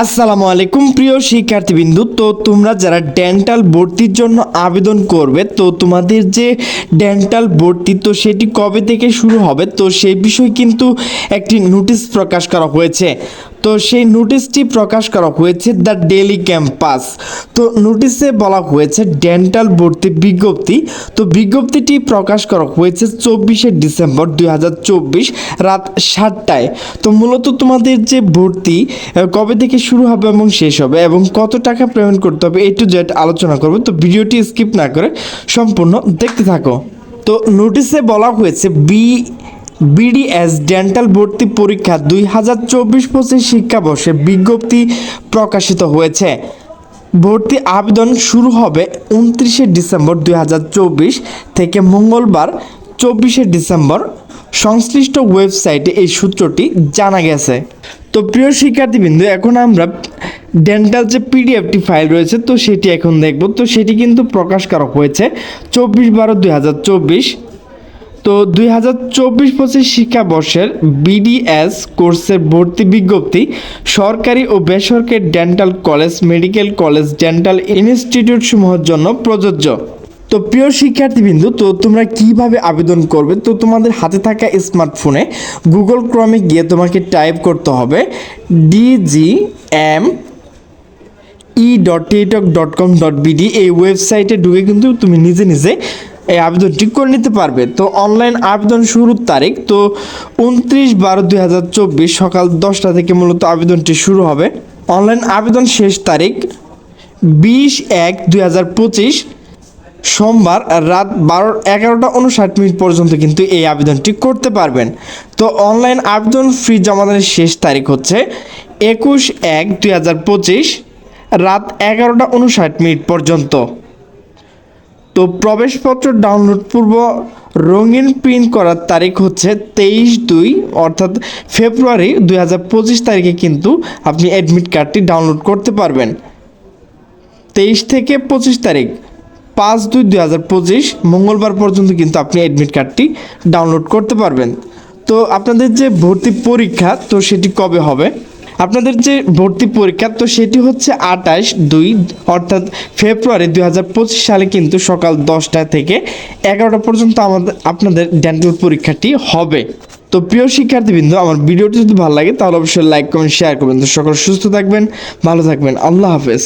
আসসালামু আলাইকুম, প্রিয় শিক্ষার্থীবৃন্দু। তো তোমরা যারা ডেন্টাল ভর্তির জন্য আবেদন করবে, তো তোমাদের যে ডেন্টাল ভর্তি, তো সেটি কবে থেকে শুরু হবে? তো সেই বিষয়ে কিন্তু একটি নোটিশ প্রকাশ করা হয়েছে। তো সেই নোটিশটি প্রকাশ করা হয়েছে দ্য ডেলি ক্যাম্পাস। তো নোটিশে বলা হয়েছে ডেন্টাল ভর্তি বিজ্ঞপ্তি। তো বিজ্ঞপ্তিটি প্রকাশ করা হয়েছে চব্বিশে ডিসেম্বর দু হাজার চব্বিশ রাত সাতটায়। তো মূলত তোমাদের যে ভর্তি কবে থেকে শুরু হবে এবং শেষ হবে এবং কত টাকা পেমেন্ট করতে হবে এ টু জেড আলোচনা করব। তো ভিডিওটি স্কিপ না করে সম্পূর্ণ দেখতে থাকো। তো নোটিশে বলা হয়েছে বি বিডিএস ডেন্টাল ভর্তি পরীক্ষা দুই হাজার চব্বিশ পঁচিশ শিক্ষাবর্ষে বিজ্ঞপ্তি প্রকাশিত হয়েছে। ভর্তি আবেদন শুরু হবে উনত্রিশে ডিসেম্বর দুই হাজার চব্বিশ থেকে মঙ্গলবার চব্বিশে ডিসেম্বর। সংশ্লিষ্ট ওয়েবসাইটে এই সূত্রটি জানা গেছে। তো প্রিয় শিক্ষার্থীবৃন্দু, এখন আমরা ডেন্টাল যে পিডিএফটি ফাইল রয়েছে, তো সেটি এখন দেখব। তো সেটি কিন্তু প্রকাশ করা হয়েছে চব্বিশ বারো দুই তো দুই হাজার চব্বিশ পঁচিশ শিক্ষাবর্ষের বিডিএস কোর্সের ভর্তি বিজ্ঞপ্তি, সরকারি ও বেসরকারি dental college medical college dental institute সমূহের জন্য প্রযোজ্য। তো প্রিয় শিক্ষার্থীবৃন্দু, তো তোমরা কীভাবে আবেদন করবে? তো তোমাদের হাতে থাকা স্মার্টফোনে গুগল ক্রমে গিয়ে তোমাকে টাইপ করতে হবে D G M E dot teletalk dot com dot B D এই ওয়েবসাইটে ঢুকে কিন্তু তুমি নিজে নিজে এই আবেদনটি করে নিতে পারবে। তো অনলাইন আবেদন শুরুর তারিখ, তো উনত্রিশ বারো দুই হাজার চব্বিশ সকাল দশটা থেকে মূলত আবেদনটি শুরু হবে। অনলাইন আবেদন শেষ তারিখ বিশ এক দুই হাজার পঁচিশ, সোমবার রাত বারো এগারোটা উনষাট মিনিট পর্যন্ত কিন্তু এই আবেদনটি করতে পারবেন। তো অনলাইন আবেদন ফ্রি জমাদানের শেষ তারিখ হচ্ছে একুশ এক দুই হাজার পঁচিশ, রাত এগারোটা উনষাট মিনিট পর্যন্ত। তো প্রবেশপত্র ডাউনলোড পূর্ব রঙিন প্রিন্ট করার তারিখ হচ্ছে তেইশ দুই, অর্থাৎ ফেব্রুয়ারি দুই হাজার পঁচিশ তারিখে কিন্তু আপনি অ্যাডমিট কার্ডটি ডাউনলোড করতে পারবেন। তেইশ থেকে পঁচিশ তারিখ, পাঁচ দুই দুই হাজার পঁচিশ, মঙ্গলবার পর্যন্ত কিন্তু আপনি অ্যাডমিট কার্ডটি ডাউনলোড করতে পারবেন। তো আপনাদের যে ভর্তি পরীক্ষা, তো সেটি কবে হবে? আপনাদের যে ভর্তি পরীক্ষা, তো সেটি হচ্ছে আঠাশ দুই, অর্থাৎ ফেব্রুয়ারি দুই হাজার পঁচিশ সালে কিন্তু সকাল দশটা থেকে এগারোটা পর্যন্ত আমাদের, আপনাদের ডেন্টাল পরীক্ষাটি হবে। তো প্রিয় শিক্ষার্থীবৃন্দ, আমার ভিডিওটি যদি ভালো লাগে, তাহলে অবশ্যই লাইক কমেন্ট শেয়ার করবেন। তো সকল সুস্থ থাকবেন, ভালো থাকবেন। আল্লাহ হাফেজ।